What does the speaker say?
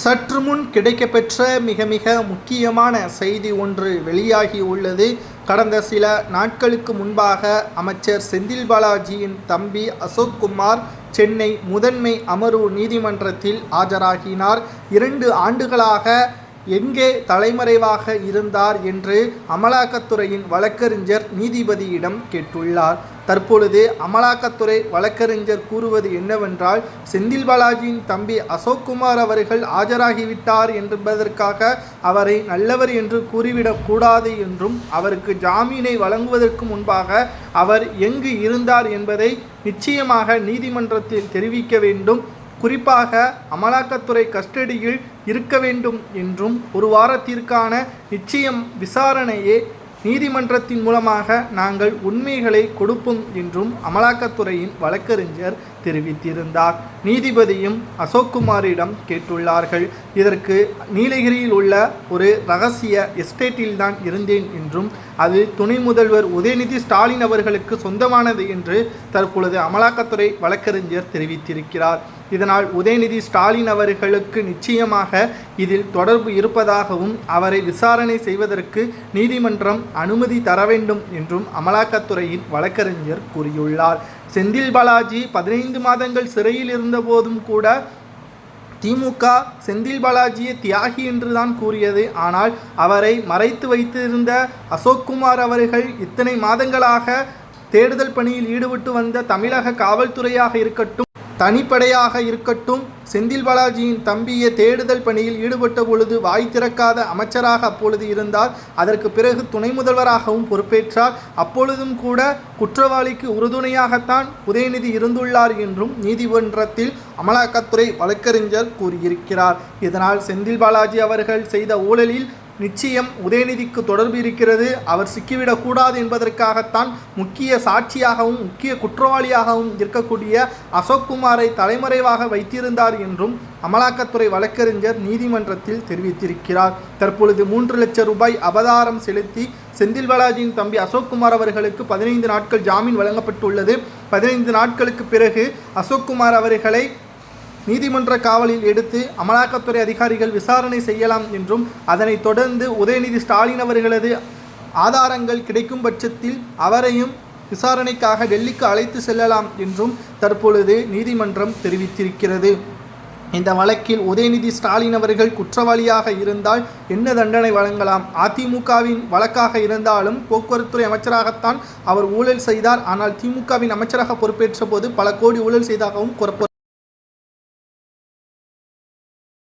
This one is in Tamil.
சற்று முன் கிடைக்கப்பெற்ற மிக மிக முக்கியமான செய்தி ஒன்று வெளியாகி உள்ளது. கடந்த சில நாட்களுக்கு முன்பாக அமைச்சர் செந்தில் பாலாஜியின் தம்பி அசோக்குமார் சென்னை முதன்மை அமர்வு நீதிமன்றத்தில் ஆஜராகினார். இரண்டு ஆண்டுகளாக எங்கே தலைமறைவாக இருந்தார் என்று அமலாக்கத்துறையின் வழக்கறிஞர் நீதிபதியிடம் கேட்டுள்ளார். தற்பொழுது அமலாக்கத்துறை வழக்கறிஞர் கூறுவது என்னவென்றால் செந்தில் பாலாஜியின் தம்பி அசோக்குமார் அவர்கள் ஆஜராகிவிட்டார் என்பதற்காக அவரை நல்லவர் என்று கூறிவிடக் கூடாது என்றும் அவருக்கு ஜாமீனை வழங்குவதற்கு முன்பாக அவர் எங்கு இருந்தார் என்பதை நிச்சயமாக நீதிமன்றத்தில் தெரிவிக்க வேண்டும். குறிப்பாக அமலாக்கத்துறை கஸ்டடியில் இருக்க வேண்டும் என்றும் ஒரு வாரத்திற்கான நிச்சயம் விசாரணையே நீதிமன்றத்தின் மூலமாக நாங்கள் உண்மைகளை கொடுப்போம் என்றும் அமலாக்கத்துறையின் வழக்கறிஞர் தெரிவித்திருந்தார். நீதிபதியும் அசோக்குமாரிடம் கேட்டுள்ளார்கள். இதற்கு நீலகிரியில் உள்ள ஒரு ரகசிய எஸ்டேட்டில் தான் இருந்தேன் என்றும் அது துணை முதல்வர் உதயநிதி ஸ்டாலின் அவர்களுக்கு சொந்தமானது என்று தற்பொழுது அமலாக்கத்துறை வழக்கறிஞர் தெரிவித்திருக்கிறார். இதனால் உதயநிதி ஸ்டாலின் அவர்களுக்கு நிச்சயமாக இதில் தொடர்பு இருப்பதாகவும் அவரை விசாரணை செய்வதற்கு நீதிமன்றம் அனுமதி தர வேண்டும் என்றும் அமலாக்கத்துறையின் வழக்கறிஞர் கூறியுள்ளார். செந்தில் பாலாஜி பதினைந்து மாதங்கள் சிறையில் இருந்தபோதும் கூட திமுக செந்தில் பாலாஜியை தியாகி என்றுதான் கூறியது. ஆனால் அவரை மறைத்து வைத்திருந்த அசோக்குமார் அவர்கள் இத்தனை மாதங்களாக தேடுதல் பணியில் ஈடுபட்டு வந்த தமிழக காவல்துறையாக இருக்கட்டும் தனிப்படையாக இருக்கட்டும் செந்தில் பாலாஜியின் தம்பியை தேடுதல் பணியில் ஈடுபட்ட பொழுது வாய் திறக்காத அமைச்சராக அப்பொழுது இருந்தார். அதற்கு பிறகு துணை முதல்வராகவும் பொறுப்பேற்றார். அப்பொழுதும் கூட குற்றவாளிக்கு உறுதுணையாகத்தான் உதயநிதி இருந்துள்ளார் என்றும் நீதிமன்றத்தில் அமலாக்கத்துறை வழக்கறிஞர் கூறியிருக்கிறார். இதனால் செந்தில் பாலாஜி அவர்கள் செய்த ஊழலில் நிச்சயம் உதயநிதிக்கு தொடர்பு இருக்கிறது. அவர் சிக்கிவிடக்கூடாது என்பதற்காகத்தான் முக்கிய சாட்சியாகவும் முக்கிய குற்றவாளியாகவும் இருக்கக்கூடிய அசோக்குமாரை தலைமறைவாக வைத்திருந்தார் என்றும் அமலாக்கத்துறை வழக்கறிஞர் நீதிமன்றத்தில் தெரிவித்திருக்கிறார். தற்பொழுது மூன்று லட்சம் ரூபாய் அபதாரம் செலுத்தி செந்தில் பாலாஜியின் தம்பி அசோக்குமார் அவர்களுக்கு பதினைந்து நாட்கள் ஜாமீன் வழங்கப்பட்டுள்ளது. பதினைந்து நாட்களுக்கு பிறகு அசோக்குமார் அவர்களை நீதிமன்ற காவலில் எடுத்து அமலாக்கத்துறை அதிகாரிகள் விசாரணை செய்யலாம் என்றும் அதனைத் தொடர்ந்து உதயநிதி ஸ்டாலின் அவர்களது ஆதாரங்கள் கிடைக்கும் பட்சத்தில் அவரையும் விசாரணைக்காக டெல்லிக்கு அழைத்து செல்லலாம் என்றும் தற்பொழுது நீதிமன்றம் தெரிவித்திருக்கிறது. இந்த வழக்கில் உதயநிதி ஸ்டாலின் அவர்கள் குற்றவாளியாக இருந்தால் என்ன தண்டனை வழங்கலாம்? அதிமுகவின் வழக்காக இருந்தாலும் போக்குவரத்துறை அமைச்சராகத்தான் அவர் ஊழல் செய்தார். ஆனால் திமுகவின் அமைச்சராக பொறுப்பேற்ற போது பல கோடி ஊழல் செய்தாகவும் கூறப்படும்